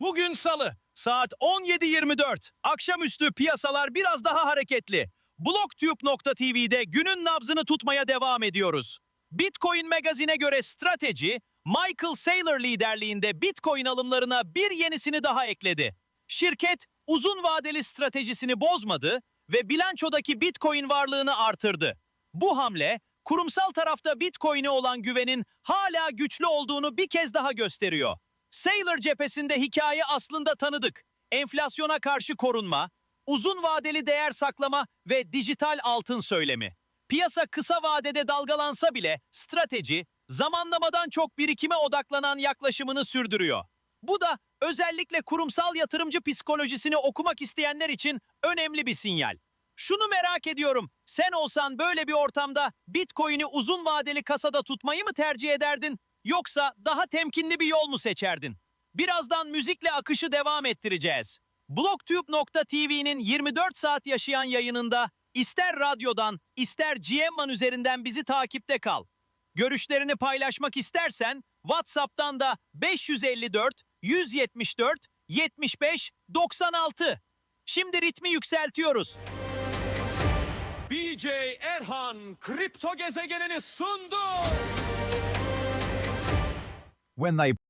Bugün salı, saat 17.24. Akşamüstü piyasalar biraz daha hareketli. Blocktube.tv'de günün nabzını tutmaya devam ediyoruz. Bitcoin Magazine'e göre strateji, Michael Saylor liderliğinde Bitcoin alımlarına bir yenisini daha ekledi. Şirket, uzun vadeli stratejisini bozmadı ve bilançodaki Bitcoin varlığını artırdı. Bu hamle, kurumsal tarafta Bitcoin'e olan güvenin hala güçlü olduğunu bir kez daha gösteriyor. Saylor cephesinde hikaye aslında tanıdık. Enflasyona karşı korunma, uzun vadeli değer saklama ve dijital altın söylemi. Piyasa kısa vadede dalgalansa bile strateji, zamanlamadan çok birikime odaklanan yaklaşımını sürdürüyor. Bu da özellikle kurumsal yatırımcı psikolojisini okumak isteyenler için önemli bir sinyal. Şunu merak ediyorum, sen olsan böyle bir ortamda Bitcoin'i uzun vadeli kasada tutmayı mı tercih ederdin? Yoksa daha temkinli bir yol mu seçerdin? Birazdan müzikle akışı devam ettireceğiz. Blocktube.tv'nin 24 saat yaşayan yayınında ister radyodan ister GM'an üzerinden bizi takipte kal. Görüşlerini paylaşmak istersen WhatsApp'tan da 554 174 75 96. Şimdi ritmi yükseltiyoruz. BJ Erhan kripto gezegenini sundu. When they